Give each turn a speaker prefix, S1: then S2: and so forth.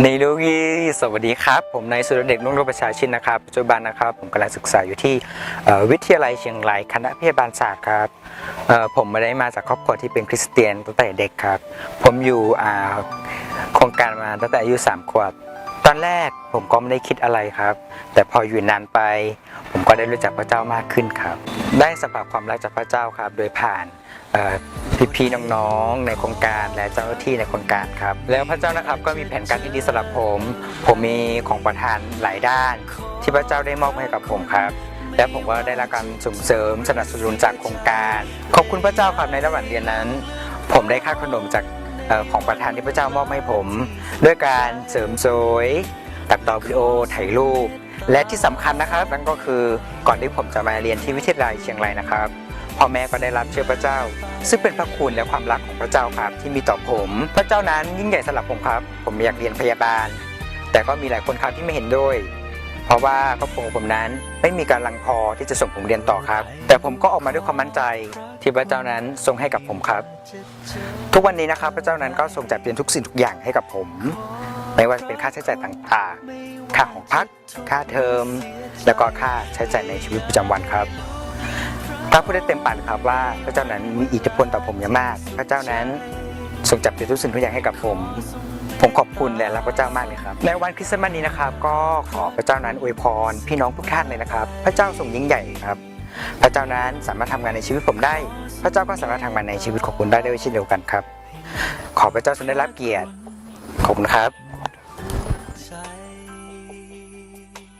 S1: ในลูกีสวัสดีครับ ผมนายสุรเดชนุ่งโรประชาชินนะครับปัจจุบันนะครับ ผมกำลังศึกษาอยู่ที่วิทยาลัยเชียงรายคณะพยาบาลศาสตร์ครับผมมาได้มาจากครอบครัวที่เป็นคริสเตียนตั้งแต่เด็กครับ ผมอยู่โครงการมาตั้งแต่อายุสามขวบตอนแรกผมก็ไม่ได้คิดอะไรครับ แต่พออยู่นานไป ผมก็ได้รู้จักพระเจ้ามากขึ้นครับ ได้สัมผัสความรักจากพระเจ้าครับ โดยผ่านพี่ๆน้องๆในโครงการและเจ้าหน้าที่ในโครงการครับ แล้วพระเจ้านะครับก็มีแผนการที่ดีสำหรับผม ผมมีของประทานหลายด้าน ที่พระเจ้าได้มอบให้กับผมครับ และผมก็ได้รับการส่งเสริมสนับสนุนจากโครงการ ขอบคุณพระเจ้าครับในระหว่างเรียนนั้น ผมได้ค่าขนมจากของประทานที่พระเจ้ามอบให้ผม ด้วยการเสริมสวย ตัดต่อวิดีโอถ่ายรูป และที่สำคัญนะครับนั่นก็คือก่อนที่ผมจะมาเรียนที่วิทยาลัยเชียงรายนะครับพ่อแม่ก็ได้รับเชื่อพระเจ้า ซึ่งเป็นพระคุณและความรักของพระเจ้าครับที่มีต่อผม พระเจ้านั้นยิ่งใหญ่สำหรับผมครับ ผมอยากเรียนพยาบาล แต่ก็มีหลายคนครับที่ไม่เห็นด้วย เพราะว่าครอบครัวผมนั้นไม่มีการลังพอที่จะส่งผมเรียนต่อครับ แต่ผมก็ออกมาด้วยความมั่นใจที่พระเจ้านั้นทรงให้กับผมครับ ทุกวันนี้นะครับพระเจ้านั้นก็ทรงจัดเตรียมทุกสิ่งทุกอย่างให้กับผม ไม่ว่าจะเป็นค่าใช้จ่ายต่างๆ ค่าของพัก ค่าเทอม แล้วก็ค่าใช้จ่ายในชีวิตประจำวันครับ พระพูดได้เต็มปากครับว่าพระเจ้านั้นมีอิทธิพลต่อผมอย่างมาก พระเจ้านั้นทรงจัดเตรียมทุกสิ่งทุกอย่างให้กับผม ผมขอบคุณและรักพระเจ้ามากเลยครับ ในวันคริสต์มาสนี้นะครับ ก็ขอพระเจ้านั้นอวยพร พี่น้องทุกท่านเลยนะครับ พระเจ้าทรงยิ่งใหญ่ครับ พระเจ้านั้นสามารถทำงานในชีวิตผมได้ พระเจ้าก็สามารถทำงานในชีวิตของคุณได้ด้วยเช่นเดียวกันครับ ขอพระเจ้าทรงได้รับเกียรติ ขอบคุณครับ